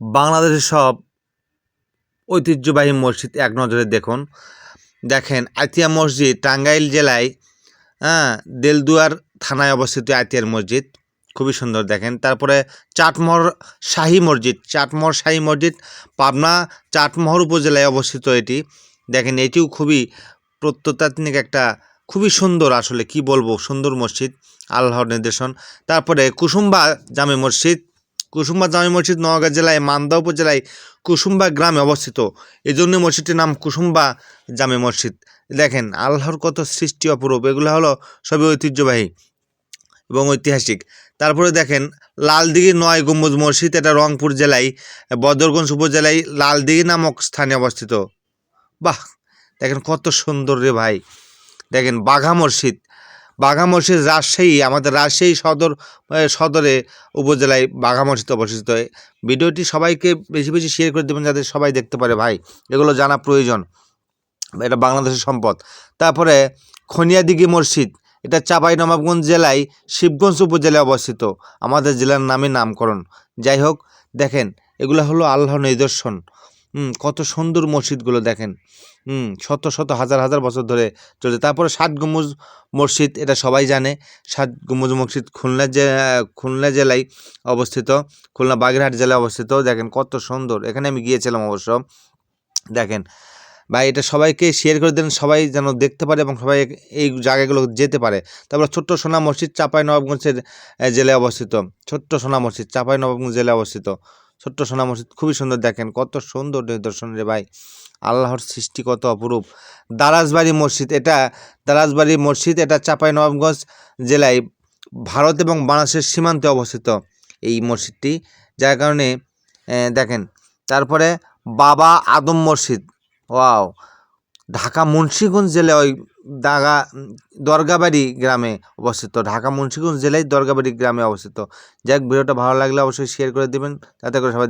বাংলাদেশের সব ঐতিহ্যবাহী মসজিদ এক নজরে দেখুন। দেখেন আতিয়া মসজিদ টাঙ্গাইল জেলায় হ্যাঁ দেলদুয়ার থানায় অবস্থিত আতিয়ার মসজিদ, খুবই সুন্দর দেখেন। তারপরে চাটমোহর শাহী মসজিদ, চাটমোহর শাহী মসজিদ, পাবনা চাটমোহর উপজেলায় অবস্থিত এটি। দেখেন এটিও খুবই প্রত্নতাত্ত্বিক একটা, খুবই সুন্দর আসলে কি বলব, সুন্দর মসজিদ, আল্লাহর নির্দেশন। তারপরে কুসুম্বা জামে মসজিদ কুসুম্বা জামে মসজিদ নওগাঁ জেলায় মান্দা উপজেলায় কুসুম্বা গ্রামে অবস্থিত। এই জন্য মসজিদটির নাম কুসুম্বা জামে মসজিদ। দেখেন, আল্লাহর কত সৃষ্টি অপরূপ, এগুলো হলো সবই ঐতিহ্যবাহী এবং ঐতিহাসিক। তারপরে দেখেন, লালদিঘি নয় গম্বুজ মসজিদ, এটা রংপুর জেলায়, বদরগঞ্জ উপজেলায় লালদিঘি নামক স্থানে অবস্থিত। বাহ, দেখেন কত সুন্দর রে ভাই। দেখেন, বাঘা মসজিদ বাঘা মসজিদ রাজশাহী, আমাদের রাজশাহী সদর সদরে উপজেলায় বাঘা মসজিদ অবস্থিত। ভিডিওটি সবাইকে বেশি বেশি শেয়ার করে দেবেন যাতে সবাই দেখতে পারে ভাই। এগুলো জানা প্রয়োজন। এটা বাংলাদেশের সম্পদ। তারপরে খনিয়াদিঘি মসজিদ, এটা চাঁপাই নবাবগঞ্জ জেলায় শিবগঞ্জ উপজেলায় অবস্থিত। আমাদের জেলার নামে নামকরণ। যাই হোক, দেখেন, এগুলো হলো আল্লাহর নিদর্শন। কত সুন্দর মসজিদগুলো দেখেন। হুম, শত শত, হাজার হাজার বছর ধরে চলছে। তারপরে ষাট গম্বুজ মসজিদ, এটা সবাই জানে। ষাট গম্বুজ মসজিদ খুলনা জে, খুলনা জেলায় অবস্থিত, খুলনা বাগেরহাট জেলায় অবস্থিত। দেখেন কত সুন্দর। এখানে আমি গিয়েছিলাম অবশ্য। দেখেন বা এটা সবাইকে শেয়ার করে দেন, সবাই যেন দেখতে পারে এবং সবাই এই জায়গাগুলো যেতে পারে। তারপরে ছোট্ট সোনা মসজিদ, চাঁপাই নবাবগঞ্জের জেলায় অবস্থিত। ছোট্ট সোনা মসজিদ, চাঁপাই নবাবগঞ্জ জেলায় অবস্থিত। ছোট্ট সোনা মসজিদ, খুবই সুন্দর দেখেন। কত সুন্দর নিদর্শন রে ভাই। আল্লাহর সৃষ্টি কত অপরূপ। দারাজবাড়ি মসজিদ, এটা দারাজবাড়ি মসজিদ, এটা চাঁপাই নবাবগঞ্জ জেলায় ভারত এবং বাংলাদেশের সীমান্তে অবস্থিত এই মসজিদটি। যার কারণে দেখেন, তারপরে বাবা আদম মসজিদ। ওয়াও! ঢাকা মুন্সিগঞ্জ জেলায় ওই দাগা, দরগাবাড়ি গ্রামে অবস্থিত। ঢাকা মুন্সিগঞ্জ জেলায় দরগাবাড়ি গ্রামে অবস্থিত। যাই হোক ভিডিওটা ভালো লাগলে অবশ্যই শেয়ার করে দেবেন। যাতে করে সবাই